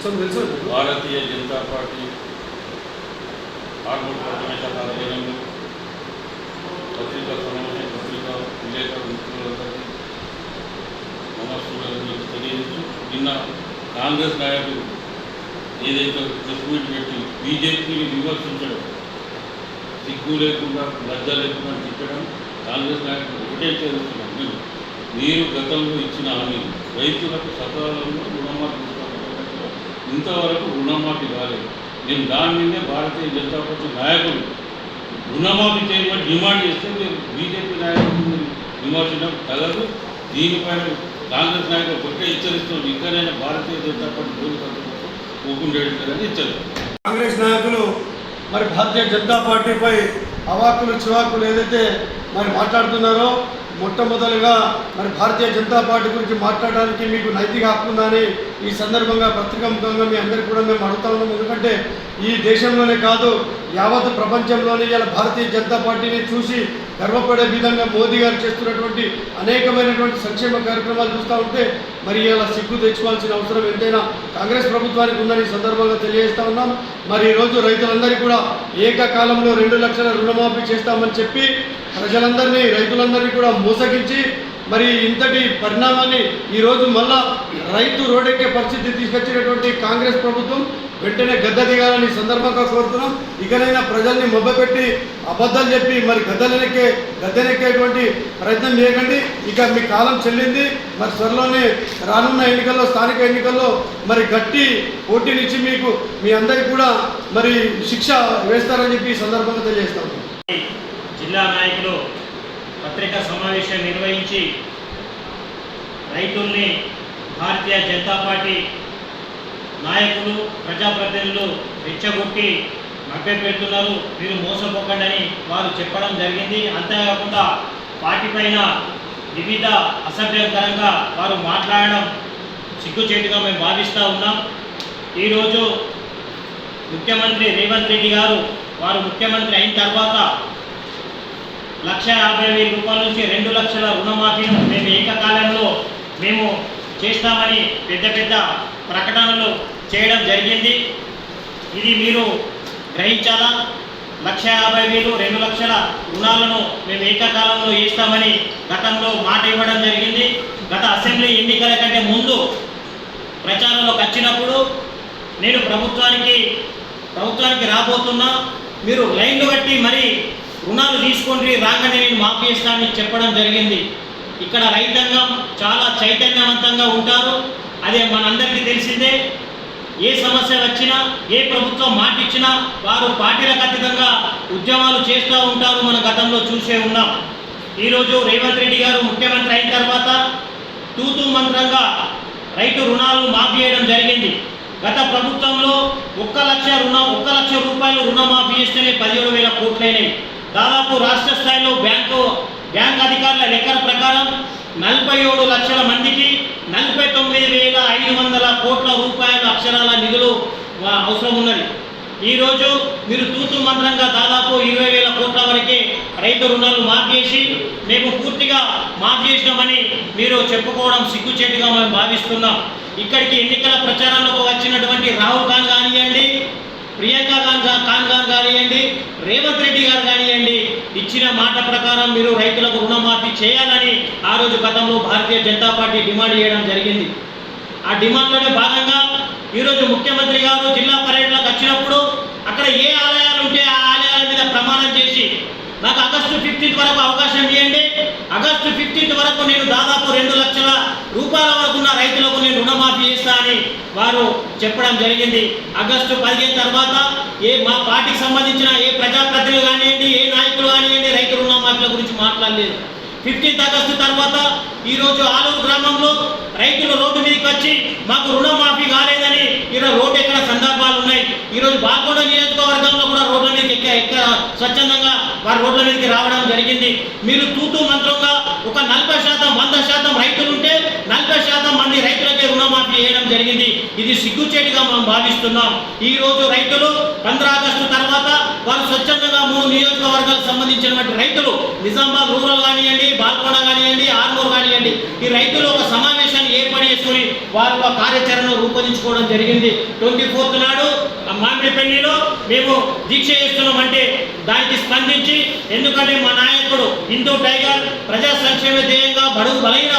భారతీయ Janata party Armoor పట్టణ శాఖ ఆధ్వర్యంలో పత్రికా సమావేశం పత్రికా విలేకరు మిత్రులందరికీ నమస్కారాలు తెలియజేస్తూ నిన్న కాంగ్రెస్ నాయకులు ఏదైతే ప్రెస్ మీట్ పెట్టి బీజేపీని విమర్శించడం సిగ్గు లేకుండా లజ్జ లేకుండా తిట్టడం కాంగ్రెస్ నాయకులు ఒకటే చేస్తున్నాం మీరు మీరు గతంలో ఇచ్చిన హామీ రైతులకు సకాలంలో ఇంతవరకు రుణమాఫీ కాలేదు. నేను దాని మీదే భారతీయ జనతా పార్టీ నాయకులు రుణమాఫీ చేయమని డిమాండ్ చేస్తే మీరు బీజేపీ నాయకులు మీరు విమర్శించడం తగదు. దీనిపైన కాంగ్రెస్ నాయకులు ఒకటే హెచ్చరిస్తుంది ఇంకానైనా భారతీయ జనతా పార్టీ జోలికి ఊకుండేదని హెచ్చరిస్తుంది కాంగ్రెస్ నాయకులు మరి భారతీయ జనతా పార్టీపై అవాకులు చివాకులు ఏదైతే మరి మాట్లాడుతున్నారో మొట్టమొదలుగా మరి భారతీయ జనతా పార్టీ గురించి మాట్లాడడానికి మీకు నైతిక హక్కు ఉందని ఈ సందర్భంగా పత్రికాముఖంగా మీ అందరికీ కూడా మేము అడుగుతా ఉన్నాం. ఎందుకంటే ఈ దేశంలోనే కాదు యావత్ ప్రపంచంలోనే ఇలా భారతీయ జనతా పార్టీని చూసి గర్వపడే విధంగా మోదీ గారు చేస్తున్నటువంటి అనేకమైనటువంటి సంక్షేమ కార్యక్రమాలు చూస్తూ ఉంటే మరి ఇలా సిగ్గు తెచ్చుకోవాల్సిన అవసరం ఎంతైనా కాంగ్రెస్ ప్రభుత్వానికి ఉందని సందర్భంగా తెలియజేస్తా ఉన్నాం. మరి ఈరోజు రైతులందరికీ కూడా ఏకకాలంలో రెండు లక్షల రుణమాఫీ చేస్తామని చెప్పి ప్రజలందరినీ రైతులందరినీ కూడా మోసగించి మరి ఇంతటి పరిణామాన్ని ఈరోజు మళ్ళా రైతు రోడ్డెక్కే పరిస్థితి తీసుకొచ్చినటువంటి కాంగ్రెస్ ప్రభుత్వం వెంటనే గద్ద దిగాలని సందర్భంగా కోరుతున్నాం. ఇకనైనా ప్రజల్ని మొబ్బపెట్టి అబద్ధాలు చెప్పి మరి గద్దలనెక్కే గద్దెనెక్కేటువంటి ప్రయత్నం చేయకండి. ఇక మీ కాలం చెల్లింది. మరి త్వరలోనే రానున్న ఎన్నికల్లో స్థానిక ఎన్నికల్లో మరి గట్టి పోటీనిచ్చి మీకు మీ అందరికి కూడా మరి శిక్ష వేస్తారని చెప్పి సందర్భంగా తెలియజేస్తాం. జిల్లా నాయకులు పత్రికా సమావేశం నిర్వహించి రైతుల్ని భారతీయ జనతా పార్టీ నాయకులు ప్రజాప్రతినిధులు రెచ్చగొట్టి మభ్యపెడుతున్నారు మీరు మోసపోకండి వారు చెప్పడం జరిగింది. అంతేకాకుండా పార్టీ పైన వివిధ అసభ్యకరంగా వారు మాట్లాడడం సిగ్గుచేటుగా మేము భావిస్తూ ఉన్నాం. ఈరోజు ముఖ్యమంత్రి రేవంత్ రెడ్డి గారు వారు ముఖ్యమంత్రి అయిన తర్వాత లక్ష యాభై వేల రూపాయల నుంచి రెండు లక్షల రుణమాఫీను మేము ఏకకాలంలో మేము చేస్తామని పెద్ద పెద్ద ప్రకటనలు చేయడం జరిగింది. ఇది మీరు గ్రహించాలా? లక్ష యాభై వేలు రెండు లక్షల రుణాలను మేము ఏకకాలంలో ఇస్తామని గతంలో మాట ఇవ్వడం జరిగింది. గత అసెంబ్లీ ఎన్నికల కంటే ముందు ప్రచారంలోకి వచ్చినప్పుడు నేను ప్రభుత్వానికి ప్రభుత్వానికి రాబోతున్నా. మీరు లైన్లు కట్టి మరి రుణాలు తీసుకోండి రాగానే నేను మాఫీ చేస్తానని చెప్పడం జరిగింది. ఇక్కడ రైతాంగం చాలా చైతన్యవంతంగా ఉంటారు. అదే మనందరికీ తెలిసిందే ఏ సమస్య వచ్చినా ఏ ప్రభుత్వం మాటిచ్చినా వారు పార్టీలకు అతీతంగా ఉద్యమాలు చేస్తూ ఉంటారు మన గతంలో చూసే ఉన్నాం. ఈరోజు రేవంత్ రెడ్డి గారు ముఖ్యమంత్రి అయిన తర్వాత తూతూ మంత్రంగా రైతు రుణాలు మాఫీ చేయడం జరిగింది. గత ప్రభుత్వంలో ఒక్క లక్ష రుణం ఒక్క లక్ష రూపాయలు రుణమాఫీ చేస్తేనే పదిహేడు వేల కోట్లైనవి దాదాపు రాష్ట్ర స్థాయిలో బ్యాంకు బ్యాంక్ అధికారుల లెక్కల ప్రకారం నలభై ఏడు లక్షల మందికి నలభై తొమ్మిది వేల ఐదు వందల కోట్ల రూపాయల అక్షరాల నిధులు అవసరం ఉన్నది. ఈరోజు మీరు తూతు మంత్రంగా దాదాపు ఇరవై వేల కోట్ల వరకే రైతు రుణాలు మాఫీ మేము పూర్తిగా మాఫీ చేసినామని మీరు చెప్పుకోవడం సిగ్గుచేటుగా మేము భావిస్తున్నాం. ఇక్కడికి ఎన్నికల ప్రచారంలోకి వచ్చినటువంటి రాహుల్ ఖాన్ కానివ్వండి ప్రియాంక ఖాన్ ఖాన్ ఖాన్ కానివ్వండి రేవంత్ రెడ్డి గారు కానివ్వండి ఇచ్చిన మాట ప్రకారం మీరు రైతులకు రుణమాఫీ చేయాలని ఆ రోజు గతంలో భారతీయ జనతా పార్టీ డిమాండ్ చేయడం జరిగింది. ఆ డిమాండ్లోనే భాగంగా ఈరోజు ముఖ్యమంత్రి గారు జిల్లా పర్యటనకు వచ్చినప్పుడు అక్కడ ఏ ఆలయాలు ఉంటే ఆ ఆలయాల మీద ప్రమాణం చేసి నాకు ఆగస్టు ఫిఫ్టీన్త్ వరకు అవకాశం ఇవ్వండి. ఆగస్టు ఫిఫ్టీన్త్ వరకు నేను దాదాపు రెండు లక్షల రూపాయల వరకు ఉన్న రైతులకు నేను రుణమాఫీ చేస్తా అని వారు చెప్పడం జరిగింది. ఆగస్టు పదిహేను తర్వాత ఏ మా పార్టీకి సంబంధించిన ఏ ప్రజాప్రతినిధులు కానివ్వండి ఏ నాయకులు కానివ్వండి రైతు రుణమాఫీల గురించి మాట్లాడలేదు. ఫిఫ్టీన్త్ ఆగస్టు తర్వాత ఈరోజు ఆలూరు గ్రామంలో రైతులు రోడ్డు మీదకి వచ్చి మాకు రుణమాఫీ కాలేదని ఈరోజు రోడ్డు ఎక్కడ సందర్భాలు ఉన్నాయి. ఈరోజు బాల్కొండ నియోజకవర్గంలో కూడా రోడ్ల మీద ఎక్క ఎక్క స్వచ్ఛందంగా వారి రోడ్ల మీదకి రావడం జరిగింది. మీరు తూతూ మంత్రంగా ఒక నలభై శాతం వంద శాతం రైతులు ఉంటే నలభై శాతం మంది రైతులకే రుణమాఫీ చేయడం జరిగింది ఇది సిగ్గుచేటుగా మనం భావిస్తున్నాం. ఈ రోజు రైతులు పంద్రా ఆగస్టు తర్వాత వారు స్వచ్ఛందంగా మూడు నియోజకవర్గాలకు సంబంధించినటువంటి రైతులు నిజామాబాద్ రూరల్ కానివ్వండి బాల్కొండ కానివ్వండి ఆర్మూర్ కానివ్వండి ఈ రైతులు ఒక సమావేశాన్ని ఏర్పాటు చేసుకుని వారు ఒక కార్యాచరణను రూపొందించుకోవడం జరిగింది. ట్వంటీ ఫోర్త్ నాడు మామిడిపల్లిలో మేము దీక్ష చేస్తున్నామంటే దానికి స్పందించి ఎందుకంటే మా నాయకుడు హిందూ టైగర్ ప్రజా సంక్షేమ ధ్యేయంగా బడుగు బలైన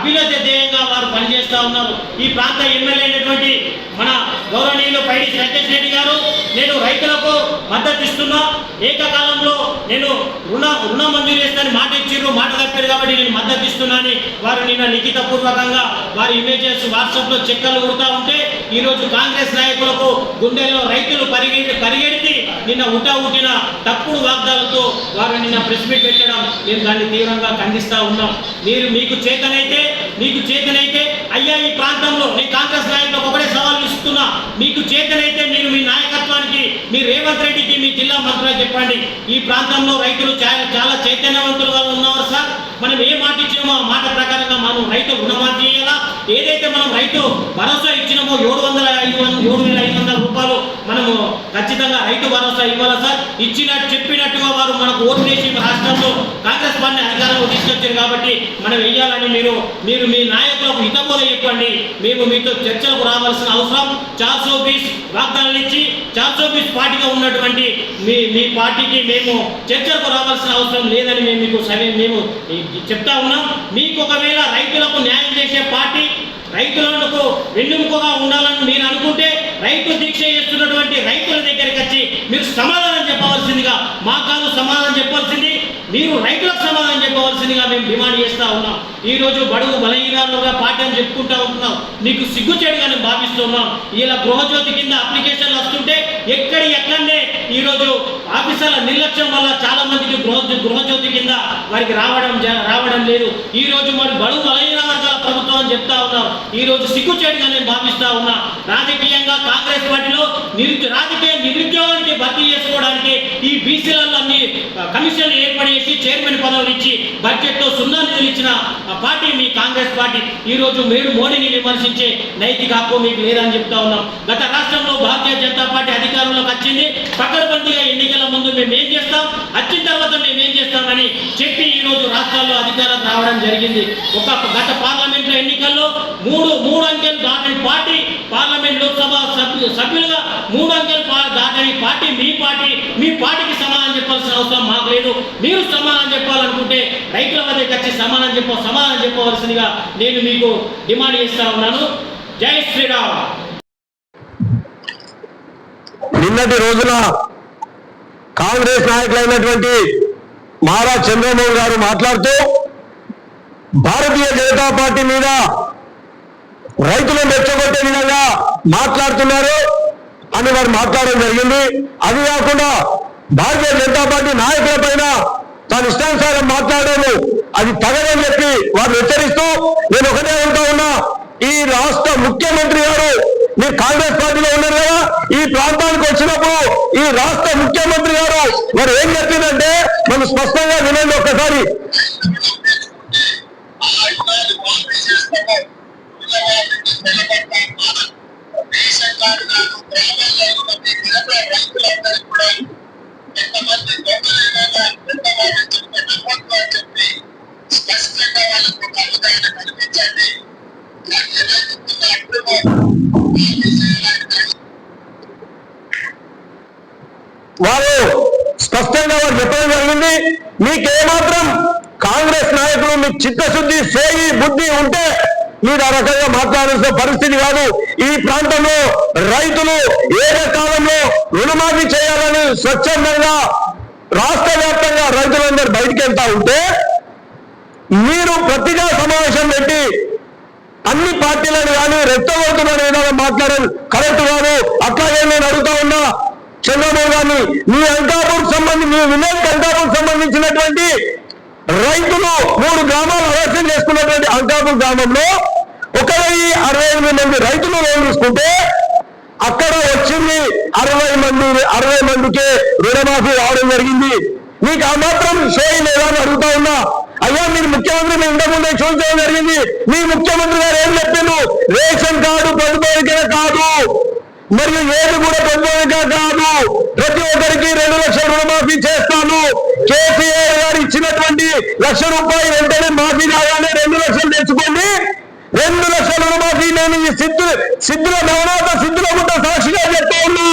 అభివృద్ధి ధ్యేయంగా వారు పనిచేస్తూ ఉన్నారు. ఈ ప్రాంత ఎమ్మెల్యే అయినటువంటి మన గౌరవనీయులు పైడి సత్యేష్ రెడ్డి గారు నేను రైతులకు మద్దతు ఇస్తున్నా. ఏకకాలంలో నేను రుణ రుణ మంజూరు చేస్తానని మాట ఇచ్చిర్రు మాట తప్పారు కాబట్టి నేను మద్దతు ఇస్తున్నానని వారు నిన్న లిఖిత పూర్వకంగా వారి ఇమేజెస్ వాట్సాప్లో చెక్కలు ఉడతా ఉంటే ఈరోజు కాంగ్రెస్ నాయకులకు గుండెల్లో రైతులు పరిగెడి పరిగెడితే నిన్న ఉటా ఉట్టిన తప్పుడు వాగ్దాలతో వారు నిన్న ప్రెస్ మీట్ పెట్టడం నేను దాన్ని తీవ్రంగా ఖండిస్తూ ఉన్నాం. మీరు మీకు చేతనైతే మీకు చేతనైతే అయ్యా ఈ ప్రాంతంలో నేను కాంగ్రెస్ నాయకులకు ఒకటే సవాల్ ఇస్తున్నా. మీకు చేతనైతే మీరు మీ నాయకత్వానికి మీ రేవంత్ రెడ్డికి మీ జిల్లా మంత్రులకు చెప్పండి. ఈ ప్రాంతంలో రైతులు చాలా చైతన్యవంతులుగా ఉన్నారు సార్. మనం ఏ మాట ఇచ్చినామో ఆ మాట ప్రకారంగా మనం రైతు రుణమాఫీ చేయాలా? ఏదైతే మనం రైతు భరోసా ఇచ్చినామో ఏడు వందల ఐదు వందల ఏడు వేల ఐదు వందల రూపాయలు మనము ఖచ్చితంగా రైతు భరోసా ఇవ్వాలా సార్? ఇచ్చినట్టు చెప్పినట్టుగా రాష్ట్రంలో కాంగ్రెస్ పార్టీ అధికారంలో తీసుకొచ్చారు కాబట్టి మనం వెయ్యాలని మీరు మీరు మీ నాయకులకు హితబోధ చెప్పండి. మేము మీతో చర్చలకు రావాల్సిన అవసరం. చార్సో బీస్ వాగ్దానాలు ఇచ్చి చార్సో బీస్ పార్టీగా ఉన్నటువంటి మీ మీ పార్టీకి మేము చర్చలకు రావాల్సిన అవసరం లేదని మేము మీకు సరే మేము చెప్తా ఉన్నాం. మీకు ఒకవేళ రైతులకు న్యాయం చేసే పార్టీ రైతులకు వెన్నుముకగా ఉండాలని మీరు అనుకుంటే రైతు దీక్ష చేస్తున్నటువంటి రైతుల దగ్గరికి వచ్చి మీరు సమాధానం చెప్పవలసిందిగా మా కాదు సమాధానం చెప్పాల్సింది మీరు రైతులకు సమాధానం చెప్పవలసిందిగా మేము డిమాండ్ చేస్తూ ఉన్నాం. ఈ రోజు బడుగు బలహీనాలుగా పాఠం చెప్పుకుంటూ చెప్పుకుంటా ఉంటున్నాం మీకు సిగ్గుచేడుగా మేము భావిస్తున్నాం ఇలా గృహజ్యోతి కింద అప్లికేషన్లు వస్తుంటే ఎక్కడి ఎక్కడనే ఈరోజు ఆఫీసర్ల నిర్లక్ష్యం వల్ల చాలా మందికి గృహ గృహజ్యోతి కింద వారికి రావడం జ- రావడం లేదు. ఈ రోజు మరి బడుగు బలహీన వర్గాల ప్రభుత్వం అని చెప్తా ఉన్నారు ఈ రోజు సిగ్గుచేటుగా నేను భావిస్తా ఉన్నా. రాజకీయంగా కాంగ్రెస్ పార్టీలో నిరుద్యో రాజకీయ నిరుద్యోగానికి భర్తీ ఈ బీసీలన్నీ కమిషన్ ఏర్పడేసి కమిషన్లు చేసి చైర్మన్ పదవులు ఇచ్చి బడ్జెట్లో సున్నా నిధులు ఇచ్చిన పార్టీ మీ కాంగ్రెస్ పార్టీ. ఈ రోజు మీరు మోడీని విమర్శించే నైతిక హక్కు మీకు లేదని చెప్తా ఉన్నాం. గత రాష్ట్రంలో భారతీయ జనతా పార్టీ అధికారంలోకి వచ్చింది. పకడ్బందీగా ఎన్నికల ముందు మేము ఏం చేస్తాం? వచ్చిన తర్వాత మేము ఏం చేస్తామని చెప్పి ఈ రోజు రాష్ట్రాల్లో అధికారం రావడం జరిగింది. ఒక గత పార్లమెంట్ ఎన్నికల్లో మూడు మూడు అంకెలు దాటని పార్టీ పార్లమెంట్ సభ్యులుగా మూడు అంకెలు దాటని పార్టీ మీ పార్టీ మీ పార్టీకి సమాధానం చెప్పాల్సిన అవసరం మాకు లేదు. మీరు సమాధానం చెప్పాలనుకుంటే రైతుల వద్దకు వచ్చి సమాధానం చెప్ప సమాధానం చెప్పవలసిందిగా నేను మీకు డిమాండ్ చేస్తా ఉన్నాను. జై శ్రీరామ్. నిన్నటి రోజున కాంగ్రెస్ నాయకులైనటువంటి మారా చంద్రబాబు గారు మాట్లాడుతూ భారతీయ జనతా పార్టీ మీద రైతులను రెచ్చగొట్టే విధంగా మాట్లాడుతున్నారు. అని వారు మాట్లాడడం జరిగింది. అది కాకుండా భారతీయ జనతా పార్టీ నాయకుల పైన తాను ఇష్టానుసారం మాట్లాడాము. అది తగదని చెప్పి వారు హెచ్చరిస్తూ నేను ఒకటే ఉంటా ఉన్నా. ఈ రాష్ట్ర ముఖ్యమంత్రి గారు మీరు కాంగ్రెస్ పార్టీలో ఉన్నారు కదా ఈ ప్రాంతానికి వచ్చినప్పుడు ఈ రాష్ట్ర ముఖ్యమంత్రి గారు మరి ఏం చెప్పిందంటే మనం స్పష్టంగా వినండి ఒక్కసారి. మీకేమాత్రం కాంగ్రెస్ నాయకులు మీకు చిత్తశుద్ధి సేవి బుద్ధి ఉంటే మీరు ఆ రకంగా మాట్లాడాల్సిన పరిస్థితి కాదు. ఈ ప్రాంతంలో రైతులు ఏదే కాలంలో రుణమాఫీ చేయాలని స్వచ్ఛందంగా రాష్ట్ర వ్యాప్తంగా రైతులందరూ బయటికి వెళ్తా ఉంటే మీరు ప్రతిగా సమావేశం పెట్టి అన్ని పార్టీలను కానీ రెచ్చగొడుతున్నారు విధానం మాట్లాడడం కరెక్ట్ కాదు. అట్లాగే నేను అడుగుతా ఉన్నా చంద్రబాబు గారిని మీ అంకాపూర్ సంబంధించి మీ విలేజ్ అంకాపూర్ సంబంధించినటువంటి రైతులు మూడు గ్రామాలు ఆలోచన చేసుకున్నటువంటి అంకాపూర్ గ్రామంలో ఒక వెయ్యి అరవై ఎనిమిది మంది రైతులు లోన్ తీసుకుంటే అక్కడ వచ్చింది అరవై మంది అరవై మందికే రుణమాఫీ రావడం జరిగింది. మీకు ఆ మాత్రం షోయి లేదా అని అడుగుతా ఉన్నా. అయ్యా మీరు ముఖ్యమంత్రి మీ ఇంతకుముందే చూపించడం జరిగింది. మీ ముఖ్యమంత్రి గారు ఏం చెప్పిండు? రేషన్ కార్డు పొందుకోవడానికే కాదు. మరియు ఏది కూడా పెద్దవిగా కాదు. ప్రతి ఒక్కరికి రెండు లక్షల రుణమాఫీ చేస్తాను. కేసీఆర్ గారు ఇచ్చినటువంటి లక్ష రూపాయలు వెంటనే మాఫీ కాగానే రెండు లక్షలు తెచ్చుకోండి. రెండు లక్షల రుణమాఫీ నేను ఈ సిద్ధు సిద్ధుల నవనాథ సిద్ధుల గుట్ట సాక్షిగా చెప్తా ఉన్నా.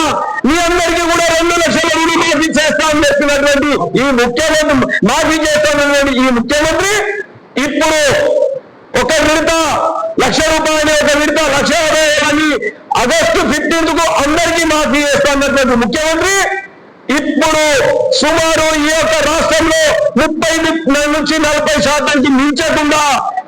మీ అందరికీ కూడా రెండు లక్షల రుణమాఫీ చేస్తామని చెప్పినటువంటి ఈ ముఖ్యమంత్రి మాఫీ చేస్తానటువంటి ఈ ముఖ్యమంత్రి ఇప్పుడు ఒక విడత లక్ష రూపాయలు ఒక విడత లక్ష యాభై ఆగస్టు ఫిఫ్టీన్త్కు అందరికీ మాఫీ చేస్తానటువంటి ముఖ్యమంత్రి ఇప్పుడు సుమారు ఈ యొక్క రాష్ట్రంలో ముప్పై నుంచి నలభై శాతానికి మించకుండా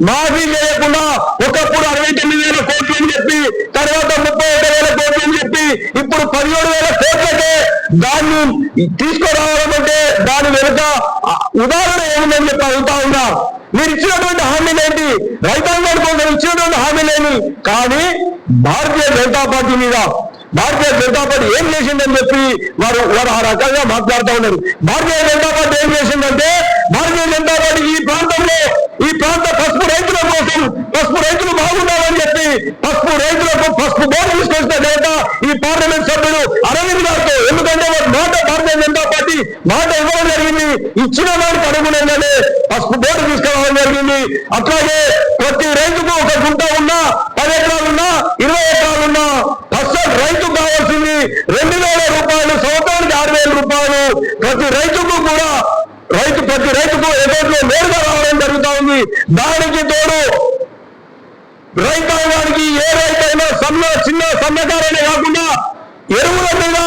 మాఫీ చేయకుండా ఒకప్పుడు అరవై తొమ్మిది వేల కోట్లు అని చెప్పి తర్వాత ముప్పై ఒకటి వేల కోట్లు అని చెప్పి ఇప్పుడు పదిహేడు వేల కోట్లకే దాన్ని తీసుకురావాలంటే దాని వెనుక ఉదాహరణ ఏముందని చెప్పి అడుగుతా ఉన్నా. మీరు ఇచ్చినటువంటి హామీలు ఏంటి? రైతాంగానికి కొందరు ఇచ్చినటువంటి హామీలేని కానీ భారతీయ జనతా పార్టీ మీద భారతీయ జనతా పార్టీ ఏం చేసిందని చెప్పి వారు వారు ఆ రకంగా మాట్లాడుతూ ఉన్నారు. భారతీయ జనతా పార్టీ ఏం చేసిందంటే భారతీయ జనతా పార్టీ ఈ ప్రాంతంలో ఈ ప్రాంత పసుపు రైతుల కోసం పసుపు రైతులు బాగుండాలని చెప్పి పసుపు రైతులకు పసుపు బోర్డు తీసుకొచ్చిన ఘనత ఈ పార్లమెంట్ సభ్యుడు అరవింద్ గారితో. ఎందుకంటే వారు మాట భారతీయ జనతా పార్టీ మాట ఇవ్వడం జరిగింది. ఇచ్చిన వారికి అనుగుణంగానే పసుపు బోర్డు తీసుకురావడం జరిగింది. అట్లాగే ప్రతి రైతుకు ఒక గుంట ఉన్నా పది ఎకరాలున్నా ఇరవై ఎకరాలున్నా అసలు రైతు కావాల్సింది రెండు వేల రూపాయలు సంవత్సరానికి ఆరు వేల రూపాయలు. ప్రతి రైతుకు కూడా రైతు ప్రతి రైతుకు అకౌంట్లో నేరుగా రావడం జరుగుతా దానికి తోడు రైతాంగానికి ఏ రైతైనా సన్న చిన్న సన్నకారైనా కాకుండా ఎరువుల మీద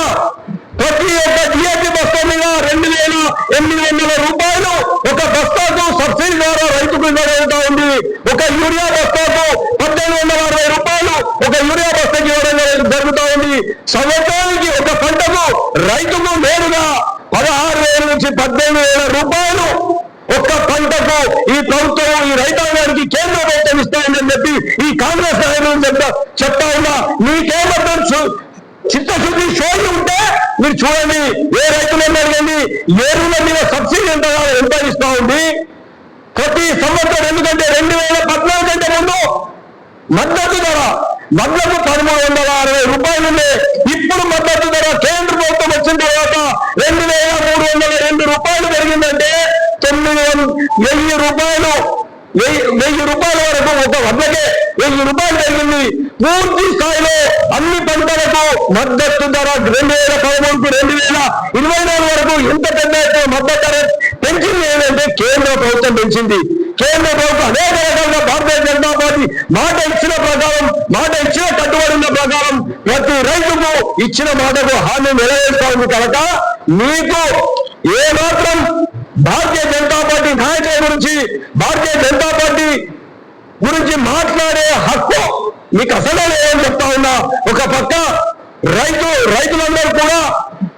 ప్రతి ఒక్క జిఎస్టి బస్తా మీద రెండు వేల ఎనిమిది వందల రూపాయలు ఒక బస్తాకు సబ్సిడీ ద్వారా రైతుకు ఇవ్వగలుగుతా ఉంది. ఒక యూరియా బస్తాకు పద్దెనిమిది వందల అరవై రూపాయలు ఒక యూరియా బస్తాకి ఇవ్వడం జరుగుతూ ఉంది. సంవత్సరానికి ఒక పంటకు రైతుకు నేరుగా పదహారు వేల నుంచి పద్దెనిమిది వేల రూపాయలు ఒక్క పంటకు ఈ ప్రభుత్వం ఈ రైతాంగానికి కేంద్ర ప్రభుత్వం ఇస్తాయని చెప్పి ఈ కాంగ్రెస్ నాయకులు చెప్తా చెప్తా ఉన్నా. మీకేమాత్రం సు- చిత్తశుద్ధి సోయి ఉంటే మీరు చూడండి ఏ రైతులను అడగండి ఎరువుల మీద సబ్సిడీ ఎంత ఎంత ఇస్తా ఉంది? ప్రతి సంవత్సరం ఎందుకంటే రెండు వేల పద్నాలుగు కంటే ముందు మద్దతు ధర మద్దతు పదమూడు వందల అరవై రూపాయలు ఉండే. ఇప్పుడు మద్దతు ధర కేంద్ర ప్రభుత్వం వచ్చిన తర్వాత రెండు వేల మూడు వందల రెండు రూపాయలు పెరిగిందంటే తొమ్మిది వెయ్యి రూపాయలు వెయ్యి రూపాయల వరకు ఒక వద్దకే వెయ్యి రూపాయలు జరిగింది పూర్తి స్థాయిలో అన్ని పంటలకు మద్దతు ధర రెండు వేల పదమూడుకు రెండు వేల ఇరవై నాలుగు వరకు ఎంత పెద్ద మద్దతు ధర పెంచింది ఏంటంటే కేంద్ర ప్రభుత్వం పెంచింది. కేంద్ర ప్రభుత్వం అనేక రకాలుగా భారతీయ జనతా పార్టీ మాట ఇచ్చిన ప్రకారం మాట ఇచ్చిన కట్టుబడి ప్రకారం ప్రతి రైతుకు ఇచ్చిన మాటకు హామీ నెరవేరుస్తా ఉంది కనుక మీకు ఏ మాత్రం భారతీయ జనతా పార్టీ నాయకుల గురించి భారతీయ జనతా పార్టీ గురించి మాట్లాడే హక్కు మీకు అసలే లేదని చెప్తా ఉన్నా. ఒక పక్క రైతు రైతులందరూ కూడా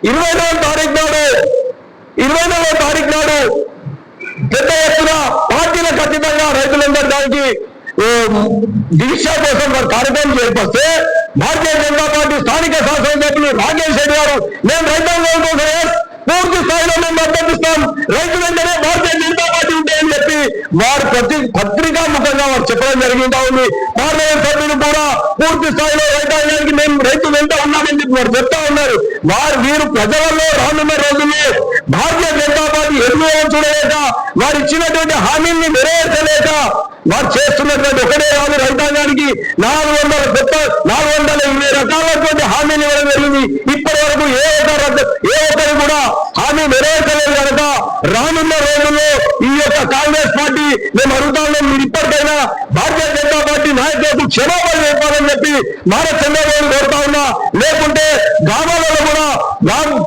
ఇరవై నాలుగు తారీఖు నాడు ఇరవై నాలుగో తారీఖు నాడు పెద్ద ఎత్తున పార్టీలకు ఖచ్చితంగా రైతులందరూ దానికి దీక్ష కోసం వారు కార్యక్రమం చేపడితే భారతీయ జనతా పార్టీ స్థానిక శాసనసభ్యులు రాజేష్ రెడ్డి గారు నేను రైతాంగం కోసం పూర్తి స్థాయిలో మేము మద్దతిస్తాం రైతు వెంటనే భారతీయ జనతా పార్టీ ఉంటే అని చెప్పి వారు ప్రతి పత్రికా ముఖంగా వారు చెప్పడం జరిగిందా ఉంది. పార్లమెంట్ సభ్యులు కూడా పూర్తి స్థాయిలో రైతాంగానికి మేము రైతు వెంట ఉన్నామని చెప్పి వారు చెప్తా ఉన్నారు. వారు వీరు ప్రజలలో రానున్న రోజుల్లో భారతీయ జనతా పార్టీ ఎదురు చూడలేక వారు ఇచ్చినటువంటి హామీల్ని నెరవేర్చలేక వారు చేస్తున్నటువంటి ఒకటే కాదు రైతాంగానికి నాలుగు వందల కొత్త నాలుగు వందల ఇరవై రకాలైనటువంటి హామీలు ఇవ్వడం జరిగింది. ఇప్పటి వరకు ఏ ఒక్క రద్దు- ఏ ఒక్కరు కూడా హామీ నెరవేర్చలేదు కనుక రానున్న రోజుల్లో ఈ యొక్క కాంగ్రెస్ పార్టీ మేము అడుగుతాం మీరు ఇప్పటికైనా భారతీయ జనతా పార్టీ నాయకులకు క్షమాపణ చెప్పాలని చెప్పి భారత చంద్రబాబు కోరుతా ఉన్నా. లేకుంటే గ్రామాలలో కూడా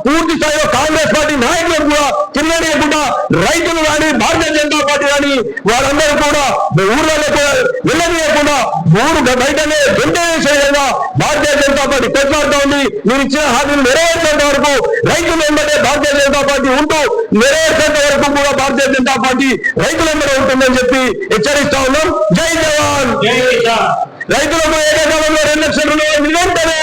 పూర్తి స్థాయిలో కాంగ్రెస్ పార్టీ నాయకులకు కూడా తిరగనీయకుండా రైతులు కానీ భారతీయ జనతా పార్టీ కానీ వారందరూ కూడా ఊర్లలో కూడా వెళ్ళనీయకుండా ఊరు బయటనే వేసే విధంగా భారతీయ జనతా పార్టీ కొట్లాడుతూ ఉంది. మీరు ఇచ్చిన హామీలు నెరవేర్చేంత వరకు రైతులు వెంబడే భారతీయ జనతా పార్టీ ఉంటూ నెరవేర్చేంత వరకు కూడా భారతీయ జనతా పార్టీ రైతులందరూ ఉంటుందని చెప్పి హెచ్చరిస్తా ఉన్నాం. జై జవాన్! రైతులకు ఏకకాలంలో రెండు లక్షల రుణాలు వెంటనే